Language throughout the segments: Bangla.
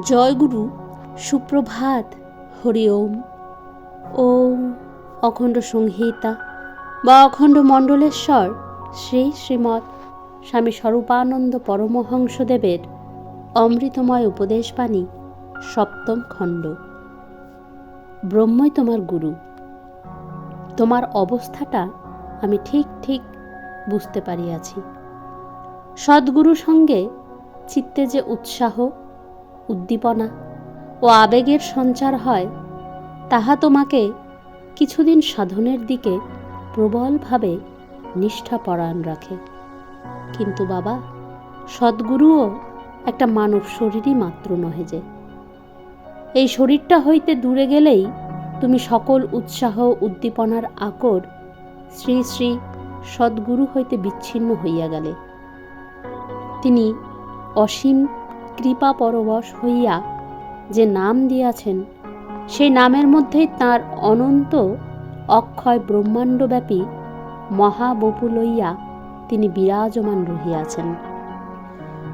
জয়গুরু, সুপ্রভাত, হরি ওম। ওম অখণ্ড সংহিতা বা অখণ্ড মণ্ডলেশ্বর শ্রী শ্রীমৎ স্বামী স্বরূপানন্দ পরমহংসদেবের অমৃতময় উপদেশবাণী, সপ্তম খণ্ড। ব্রহ্মই তোমার গুরু। তোমার অবস্থাটা আমি ঠিক ঠিক বুঝতে পারিয়াছি। সদ্গুরু সঙ্গে চিত্তে যে উৎসাহ উদ্দীপনা ও আবেগের সঞ্চার হয়, তাহা তোমাকে কিছুদিন সাধনের দিকে প্রবলভাবে নিষ্ঠাপরায়ণ রাখে। কিন্তু বাবা, সদ্গুরুও একটা মানব শরীরই মাত্র নহে যে। এই শরীরটা হইতে দূরে গেলেই তুমি সকল উৎসাহ উদ্দীপনার আকর শ্রী শ্রী সদ্গুরু হইতে বিচ্ছিন্ন হইয়া গেলে। তিনি অসীম কৃপা পরবশ হইয়া যে নাম দিয়াছেন, সেই নামের মধ্যেই তার অনন্ত অক্ষয় ব্রহ্মাণ্ডব্যাপী মহাবপু লইয়া তিনি বিরাজমান রহিয়াছেন।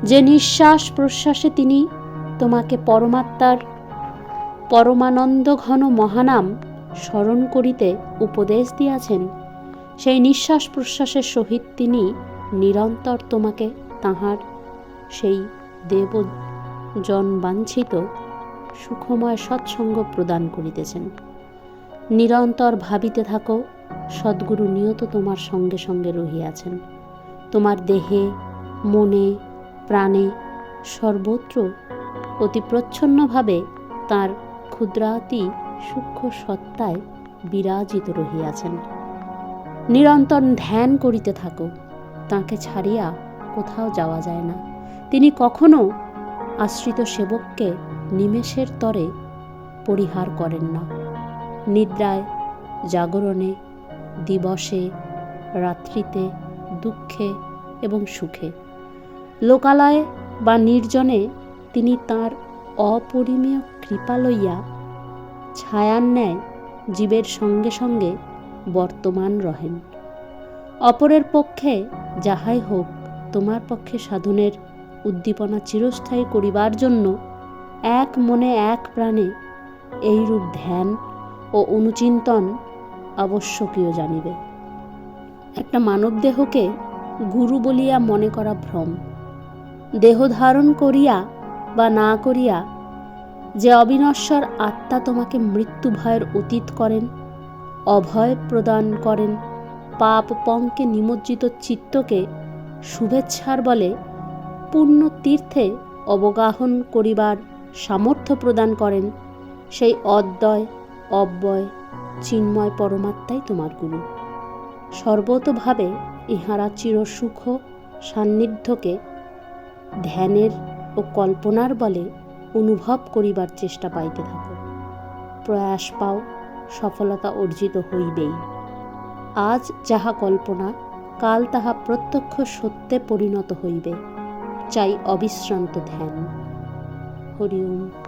যে নিঃশ্বাস প্রশ্বাসে তিনি তোমাকে পরমাত্মার পরমানন্দ ঘন মহানাম স্মরণ করিতে উপদেশ দিয়াছেন, সেই নিঃশ্বাস প্রশ্বাসের সহিত তিনি নিরন্তর তোমাকে তাহার সেই দেবজন বাঞ্ছিত সুখময় সৎসঙ্গ প্রদান করিতেছেন। নিরন্তর ভাবিতে থাকো, সদ্গুরু নিয়ত তোমার সঙ্গে সঙ্গে রহিয়াছেন। তোমার দেহে, মনে, প্রাণে সর্বত্র অতি প্রচ্ছন্নভাবে তাঁর ক্ষুদ্রাতি সূক্ষ্ম সত্তায় বিরাজিত রহিয়াছেন। নিরন্তর ধ্যান করিতে থাকো, তাকে ছাড়িয়া কোথাও যাওয়া যায় না। তিনি কখনো আশ্রিত সেবককে নিমেষের তরে পরিহার করেন না। নিদ্রায়, জাগরণে, দিবসে, রাত্রিতে, দুঃখে এবং সুখে। লোকালয়ে বা নির্জনে তিনি তার অপরিমেয় কৃপা লইয়া ছায়ার ন্যায় জীবের সঙ্গে সঙ্গে বর্তমান রহেন। অপরের পক্ষে যাহাই হোক, তোমার পক্ষে সাধনের উদ্দীপনা চিরস্থায়ী করিবার জন্য এক মনে এক প্রাণে এইরূপ ধ্যান ও অনুচিন্তন আবশ্যকীয় জানিবে। একটা মানব দেহকে গুরু বলিয়া মনে করা ভ্রম। দেহ ধারণ করিয়া বা না করিয়া যে অবিনশ্বর আত্মা তোমাকে মৃত্যু ভয়ের অতীত করেন, অভয় প্রদান করেন, পাপ পঙ্কে নিমজ্জিত চিত্তকে শুভেচ্ছার বলে পূর্ণ তীর্থে অবগাহন করিবার সামর্থ্য প্রদান করেন। সেই অদ্বয়, অব্যয়, চিন্ময় পরমাত্মাই তোমার গুরু। সর্বতভাবে ইহারা চিরসুখ সান্নিধ্যকে ধ্যানের ও কল্পনার বলে অনুভব করিবার চেষ্টা পাইতে থাকো। প্রয়াস পাও, সফলতা অর্জিত হইবেই। আজ যাহা কল্পনা, কাল তাহা প্রত্যক্ষ সত্যে পরিণত হইবে। চাই অবিশ্রান্ত ধ্যান। হরি ওম।